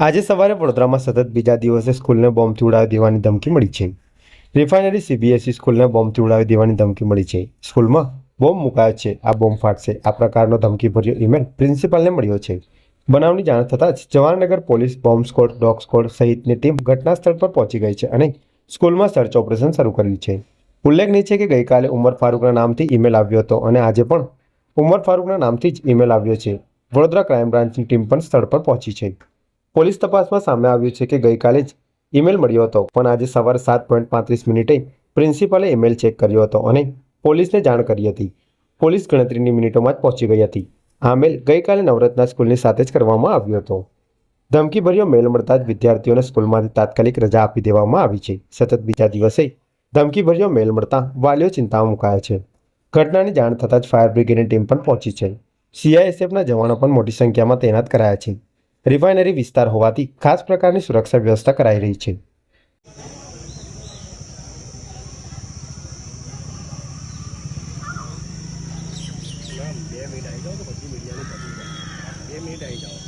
આજે સવારે વડોદરામાં સતત બીજા દિવસે સ્કૂલને બોમ્બથી ઉડાવી દેવાની ધમકી મળી છે. રિફાઇનરી સીબીએસઈ સ્કૂલને બોમ્બથી ઉડાવી દેવાની ધમકી મળી છે. સ્કૂલમાં બોમ્બ મુકાયો છે. આ બોમ્બ ફાટશે. આ પ્રકારનો ધમકીભર્યો ઈમેલ પ્રિન્સિપાલને મળ્યો છે. બનાવની જાણ થતાં જ Jawaharnagar police bomb squad, dog squad સહિતની ટીમ ઘટના સ્થળ પર પહોંચી ગઈ છે અને સ્કૂલમાં સર્ચ ઓપરેશન શરૂ કર્યું છે. ઉલ્લેખનીય છે કે ગઈકાલે ઉમર ફારૂકના નામથી ઈમેલ આવ્યો હતો અને આજે પણ ઉમર ફારૂકના નામથી જ ઈમેલ આવ્યો છે. વડોદરા ક્રાઇમ બ્રાન્ચની ટીમ પણ સ્થળ પર પહોંચી છે. પોલીસ તપાસમાં સામે આવ્યું છે કે ગઈકાલે જ ઈમેલ મળ્યો હતો, પણ આજે સવારે સાત પોઈન્ટ પાંત્રીસ મિનિટે પ્રિન્સિપાલે ઈમેલ ચેક કર્યો હતો અને પોલીસને જાણ કરી હતી. પોલીસ ગણતરીની મિનિટોમાં જ પહોંચી ગઈ હતી. આ મેલ ગઈકાલે નવરત્ના સ્કૂલની સાથે જ કરવામાં આવ્યો હતો. ધમકીભર્યો મેલ મળતા જ વિદ્યાર્થીઓને સ્કૂલમાંથી તાત્કાલિક રજા આપી દેવામાં આવી છે. સતત બીજા દિવસે ધમકીભર્યો મેલ મળતા વાલીઓ ચિંતામાં મુકાયા છે. ઘટનાની જાણ થતાં જ ફાયર બ્રિગેડની ટીમ પણ પહોંચી છે. સીઆઈએસએફના જવાનો પણ મોટી સંખ્યામાં તૈનાત કરાયા છે. રિફાઇનરી વિસ્તાર હોવાથી ખાસ પ્રકારની સુરક્ષા વ્યવસ્થા કરાઈ રહી છે. બે મિનિટ આવી જાઓ તો પછી મીડિયાની બે મિનિટ આવી જાઓ.